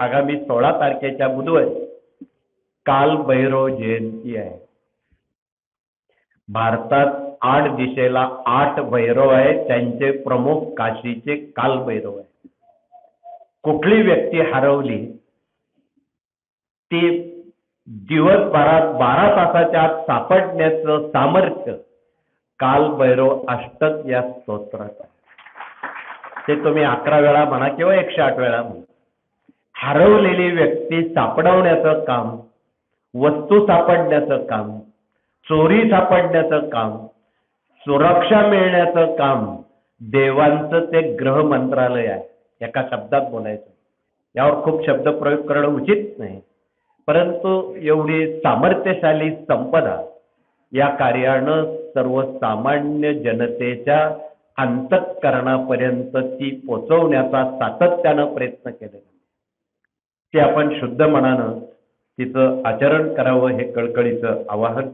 आगामी सोळा तारखेच्या बुधवारी काल भैरव जयंती आहे. भारतात आठ दिशेला आठ भैरव आहे त्यांचे प्रमुख काशीचे काल भैरव आहे. कुठली व्यक्ती हरवली ती दिवसभरात बारा तासाच्या आत सापडण्याचं सामर्थ्य काल भैरव अष्टक या स्तोत्रात आहे. ते तुम्ही अकरा वेळा म्हणा किंवा एकशे आठ वेळा म्हणा. हरवलेली व्यक्ती सापडवण्याचं काम वस्तू सापडण्याचं काम चोरी सापडण्याचं काम सुरक्षा मिळण्याचं काम देवांचं ते ग्रह मंत्रालय आहे. एका शब्दात बोलायचं. यावर खूप शब्द प्रयोग करणं उचित नाही. परंतु एवढी सामर्थ्यशाली संपदा या कार्यानं सर्वसामान्य जनतेच्या अंतःकरणापर्यंत ती पोचवण्याचा सातत्यानं प्रयत्न केलेला ते आपण शुद्ध मनानं तिचं आचरण करावं हे कळकळीचं आवाहन